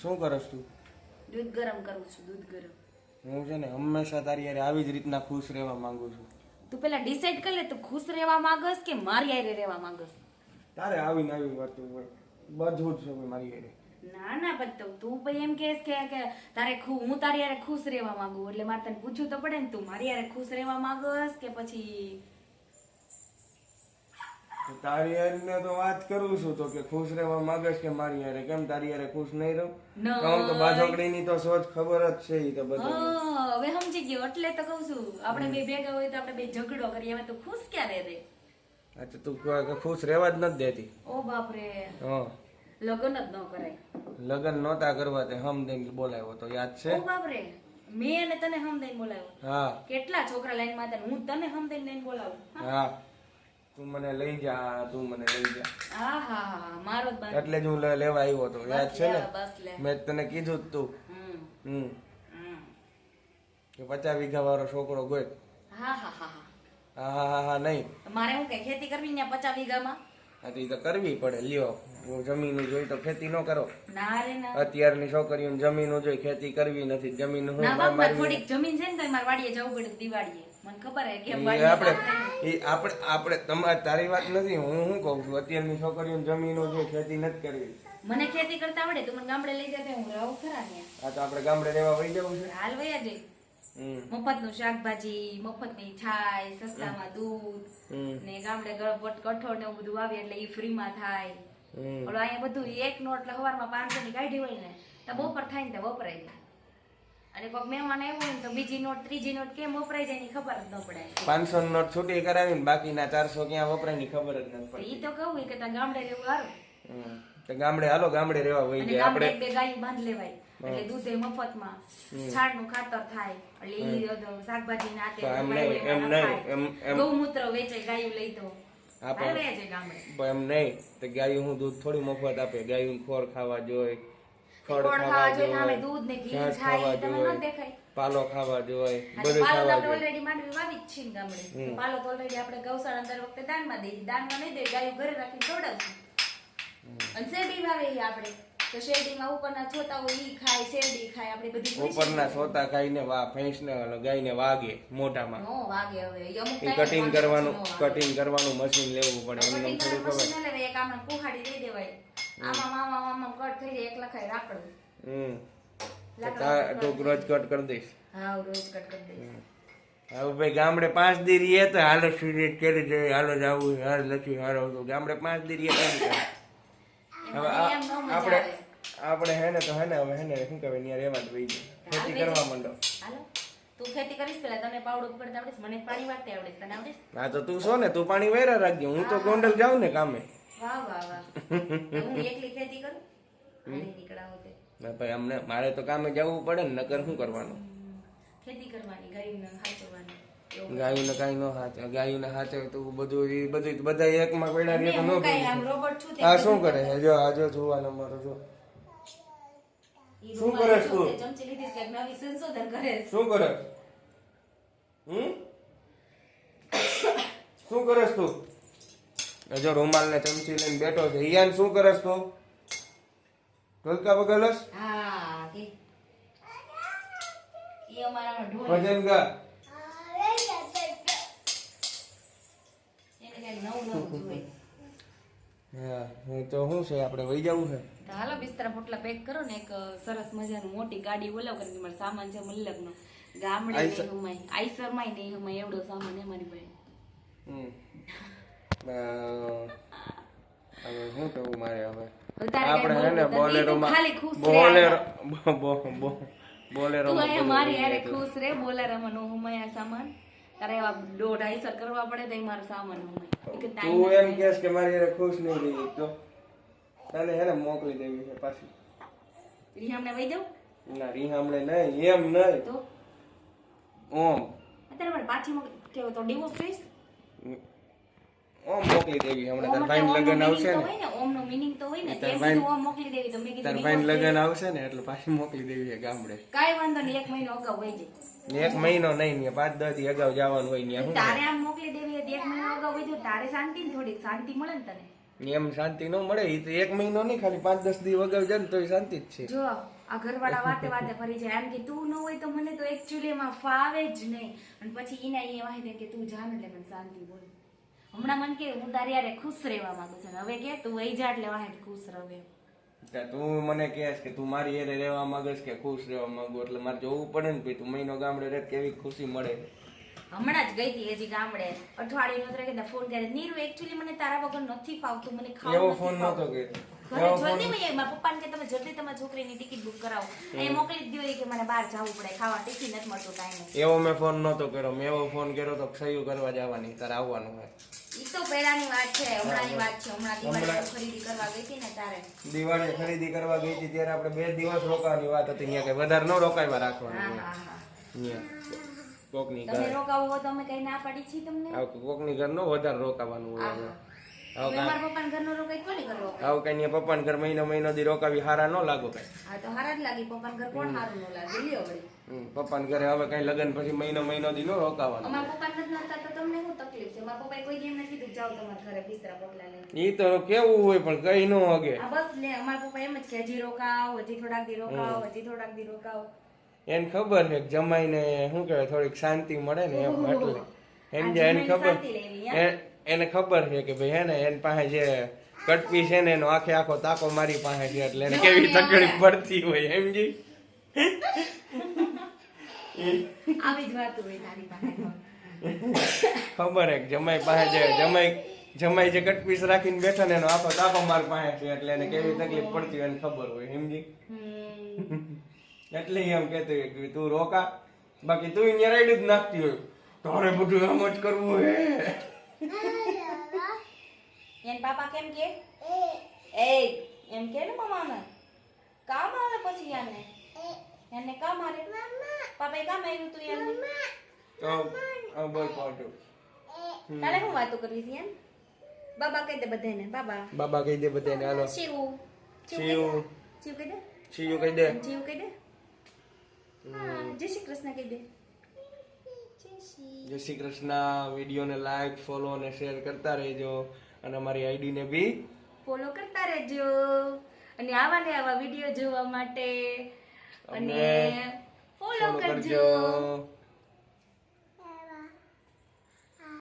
શું કરસ તું? દૂધ ગરમ કરું છું દૂધ ગરમ. હું છે ને હંમેશા તારી યારે આવી જ રીતના ખુશ રહેવા માંગુ છું. તું પેલા ડિસાઈડ કરી લે તું ખુશ રહેવા માંગસ કે મારી યારે રહેવા માંગસ તારે આવીને આવી વાતો હોય. બધું જ છે મારી યારે. ના ના પણ તો ભાઈ એમ કેસ કે કે તારે ખુ- હું તારી યારે ખુશ રહેવા માંગુ એટલે મારે તને પૂછવું તો પડે ને તું મારી યારે ખુશ રહેવા માંગસ કે પછી તારી હારીને તો વાત કરું છું તો કે ખુશ રહેવા માંગસ કે મારી હારે. કેમ તારી હારે ખુશ નહીં રહું. આમ તો બાજોકડીની તો સોચ ખબર જ છે ઈ તો બધું. હવે સમજી ગયો. એટલે તો કહું છું આપણે બે ભેગા હોય તો આપણે બે ઝઘડો કરીએ. હવે તું ખુશ ક્યારે રે અચ્છા તું કહે કે ખુશ રહેવા જ નથી દેતી. ઓ બાપ રે હા. લગન જ ન કરાય. લગન નોતા કરવા તે હમ દઈને બોલાવ્યો તો. યાદ છે? ઓ બાપ રે મેં અને તને હમ દઈને બોલાવ્યો. હા. કેટલા છોકરા લાઈનમાં હતા હું તને હમ દેન લઈને બોલાવું. હા. તું મને લઈ જા તું મને લઈ જા. એટલે જ હું લેવા આવ્યો હતો. યાદ છે ને? મેં તને કીધું જ તું. હમ. પચાસ વીઘા વાળો છોકરો ગોય. હા હા હા હા. હા હા નહીં. મારે હું કે ખેતી કરવી ને પચાસ વીઘામાં? હા તો કરવી પડે. લ્યો જમીન જોઈ તો ખેતી ન કરો. ના રે ના. અત્યારની છોકરીઓને જમીન જોઈ ખેતી કરવી નથી જમીન હું થોડીક જમીન છે ને તો મારી વાડીએ જવું પડે દિવાળીએ. મને ખબર હે કે આપણે કામ આપણે આપણે તમારી તારી વાત નથી હું શું કહું છું? અત્યારની છોકરીઓને જમીનો છે ખેતી નથી કરવી. મને ખેતી કરતા આવડે તો મને ગામડે લઈ જતા હું રહું ખરા ને આ તો આપણે ગામડે રહેવા વહી જવું છે? હાલ વયા જઈ હમ. મફતનું શાકભાજી મફતની છાય સસ્તામાં દૂધ ને ગામડે ગળપટ કઠોળ ને એવું બધું આવે એટલે ઈ ફ્રી માં થાય ઓલો અહીંયા બધું એક નોટ એટલે સવારમાં પાંચસો ની કાઢી હોય ને તો બપોર થાય ને તો વપરાય જાય અને કોઈક મહેમાન આવ્યો હોય તો બીજી નોટ ત્રીજી નોટ કેમ વપરાય જાય ની ખબર જ ન પડે. પાંચસો નોટ છૂટી કરાવીને બાકીના ચારસો ક્યાં વપરાયની ખબર જ ન પડે ઈ તો કહું કે તા ગામડે રહેવું સારું. તો ગામડે હાલો ગામડે રહેવા હોય જાય આપણે બે ગાયું બાંધ લેવાય. એટલે દૂધે મફતમાં છાણનું ખાતર થાય એટલે ઈ શાકભાજી ના તે એમ નહીં, એમ નહીં, ગૌમૂત્ર વેચે ગાયું લઈ તો. હા, પણ- ગામડે. એમ નહીં તો ગાયું હું દૂધ થોડી મફત આપે. ગાયું ખોર ખાવા જોઈએ દૂધ ને ઘી ખાવા જોવાય પાલો ખાવા જોવાય ઓલરેડી માંડવી વાવી જ છે ગામડે. પાલો તો ઓલરેડી આપણે ગૌશાળા દર વખતે દાનમાં દઈએ. દાનમાં નહીં દે ગાયો ઘરે રાખીને ખવડાવશું અને સેબી વાવે આપણે. તો શેરડીમાં ઉપરના છોતા હોય ઈ ખાય શેરડી ખાય આપણે બધી ઉપરના સોતા ખાઈને વા ફેંસને ગાયને વાગે મોઢામાં. નો વાગે હવે અમુક એ કટિંગ કરવાનું. કટિંગ કરવાનું મશીન લેવું પડે એમને થોડું ખબર. એક આમાં કુહાડી દઈ દેવાય. આમાં મામા મામા કટ થઈ જાય એક લખાય રાકડું. હમ. તું રોજ કટ કરી દઈશ. હા રોજ કટ કરી દઈશ. હવે ભાઈ ગામડે પાંચ દી રહીએ તો હાલો સિગરેટ કરી જોઈએ હાલો જવું હાલ નથી તો ગામડે પાંચ દી રહીએ. હવે આપણે. આપણે હે ને તો હે ને હવે હે ને શું કહેવાય ત્યાં રહેવા જ વહી જાય. ખેતી કરવા માંડો. હાલો. તું ખેતી કરીશ પેલા તને પાવડો પડતા આવડે મને પાણી વાળતે આવડે તને આવડે છે? હા તો તું છો ને તું પાણી વેરા રાખજે. હું તો ગોંડલ જાઉં ને કામે. વાહ વાહ વાહ. હું એકલી ખેતી કરું? હાલી નીકળાવો તે. ના ભાઈ અમને મારે તો કામે જવું પડે ને નકર શું કરવાનું? ખેતી કરવાની ગાયુંને હાચવવાની. ગાયું ને કઈ ન હાચે ગાયું ને હાચે તો બધું બધું બધા એકમાં પડ્યા તો ન આ શું કરે? હે જો આ જો જોવાનો મારો જો. શું કરે તું? ચમચી લીધી છે, નવી સંશોધન કરે શું કરે? હમ? શું કરસ તું? જો રૂમાલ ને ચમચી લઈને બેઠો છે. ઈયાન શું કરે તું? ઢોલકા વગાડસ હા કે ઈ અમારામાં ઢોલ. ભજન ગા. એને કંઈક નવું નવું જોઈએ. હા તો શું છે આપણે વહી જવું છે? હાલો બિસ્તરા પોટલા પેક કરો ને એક સરસ મજાનું મોટી ગાડી બોલાવ કરીને મારો સામાન છે મલ્લકનો. ગામડે નહીં હમાય આઈસરમાં નહીં હમાય એવડો સામાન છે મારી પાસે. હવે શું કરવું મારે હવે? આપણે હે ને. બોલેરોમાં ખાલી ખુશ રહે બોલેરો બો- બો- તું બોલેરોમાં અહીંયા બધું મારી જતું. ખુશ રે બોલારામાં નો હમાય સામાન. તારે એવા દોઢ આઈસર કરવા પડે તો મારો સામાન તું એમ કહેશ કે મારી હારે ખુશ નહીં રહી તો તને હે મોકલી દેવી છે પાછી. રીહામણે વહી દઉં ના રીહામણે નહીં એમ નહીં. તો? ઓમ. અત્યારે મારે પાછી મોકલી તો ડિવોર્સ જોઈશ ઓમ મોકલી દેવી હમણાં તાર ભાઈ લગન આવશે ને? ઓમ નો મીનિંગ તો હોય ને તાર તે ભાઈ- ઓમ મોકલી દેવી તો મેં કીધું તાર ભાઈ. લગન આવશે ને એટલે પાછી મોકલી દેવી ગામડે. કાઈ વાંધો નહીં એક મહિનો અગાઉ હોય જાય એક મહિનો નહીં ને પાંચ દસથી અગાઉ જવાનું હોય ને તારે આમ મોકલી દેવી એક મહિનો અગાઉ હોય તો તારે શાંતિ થોડી શાંતિ મળે ને તને. એમ શાંતિ ન મળે એ તો એક મહિનો નહીં ખાલી પાંચ દસ દિવસ વગર જાય ને તોય શાંતિ જ છે. જો આ ઘરવાળા વાતે વાતે ફરી જાય. એમ કે તું ન હોય તો મને તો એકચ્યુઅલી એમાં ફાવે જ નહીં. અને પછી એના એ વાહી કે તું જાન એટલે મને શાંતિ બોલ. હમણાં મને કે હું તારી યારે ખુશ રહેવા માંગુ છું. હવે કે તું વહી જા એટલે વાહે ખુશ રહે તું મને કહેશ કે તું મારી યારે રહેવા માંગસ કે ખુશ રહેવા માંગુ એટલે મારે જોવું પડે ને ભાઈ તું મહિનો ગામડે રહે કેવી ખુશી મળે. હમણાં જ ગઈ હતી હજી ગામડે. અઠવાડિયું નહોતું કે ફોન કરે નીરુ એકચ્યુઅલી મને તારા વગર નથી ફાવતું મને એવો ફોન નતો નહોતો કર્યો. ઘરે જલ્દી માં મારા પપ્પાને કે તમે જલ્દી તમારી છોકરીની ટિકિટ બુક કરાવો. એ મોકલી જ કે મને બહાર જવું પડે. ખાવા ટિફિન નથી મળતું કાંઈ એવો મેં ફોન નહોતો કર્યો. મેં એવો ફોન કર્યો તો સહયું કરવા જવાની. તારે આવવાનું હોય. ઈ તો પહેલાની વાત છે. હમણાંની વાત છે. હમણાં દિવાળી ખરીદી કરવા ગઈ હતી ને તારે. દિવાળી ખરીદી કરવા ગઈ હતી ત્યારે આપણે બે દિવસ રોકાવાની વાત હતી. અહીંયા વધારે ન રોકાવા રાખવાની હા હા કોકની તમે ઘર. રોકાવો તો અમે કઈ ના પાડી છીએ તમને? કોકની ઘર નો વધારે રોકાવાનું હોય આવું કઈ અહીંયા પપ્પાને ઘર મહિનો મહિનો દી રોકાવી હારા ન લાગો કઈ. પપ્પાના ઘર હવે કઈ લગન પછી મહિનો મહિનો દી ન રોકાવાનું. ઈ તો કેવું હોય પણ કઈ ન હગે. બસ લે અમારા પપ્પા એમ જ કે હજી રોકાવ હજી થોડાક દી રોકાવ હજી થોડાક દી રોકાવ એને ખબર છે જમાઈને શું કહેવાય થોડીક શાંતિ મળે ને એમ એટલે એને ખબર એને ખબર છે કે ભાઈ હે ને એની પાસે જે કટપી છે ને એનો આખે આખો તાકો મારી પાસે છે એટલે એને કેવી તકલીફ પડતી હોય સમજી? આવી જ વાત હોય તારી પાસે ખબર હે જમાઈ પાસે જે જમાઈ જમાઈ જે કટપીસ રાખીને બેઠા ને એનો આખો તાકો માર પાસે છે એટલે એને કેવી તકલીફ પડતી હોય એને ખબર હોય સમજી. એટલે એમ કહેતો કે તું રોકા બાકી તું અહીંયા રાઈડ જ નાખતી હોય. તારે બધું આમ જ કરવું હે. એન પાપા કેમ કે? એ. એમ કે ને મમ્માને? કામ આવે પછી યાને એને કામ આવે પાપાએ કામ આવ્યું તું યાને કામ આ બોલ પાટો તારે હું વાતો કરવી છે એમ? બાબા કહી દે બધાને બાબા. બાબા કહી દે બધાને હાલો. શિવ. શિવ શિવ. કહી દે? શિવ કહી દે. શિવ કહી દે? જય શ્રી કૃષ્ણ કહી દે. જય શ્રી કૃષ્ણ. વિડીયોને લાઈક ફોલો અને શેર કરતા રહેજો. અને અમારી આઈડી ને બી ફોલો કરતા રહેજો. અને આવા ને આવા વીડિયો જોવા માટે અને ફોલો કરજો.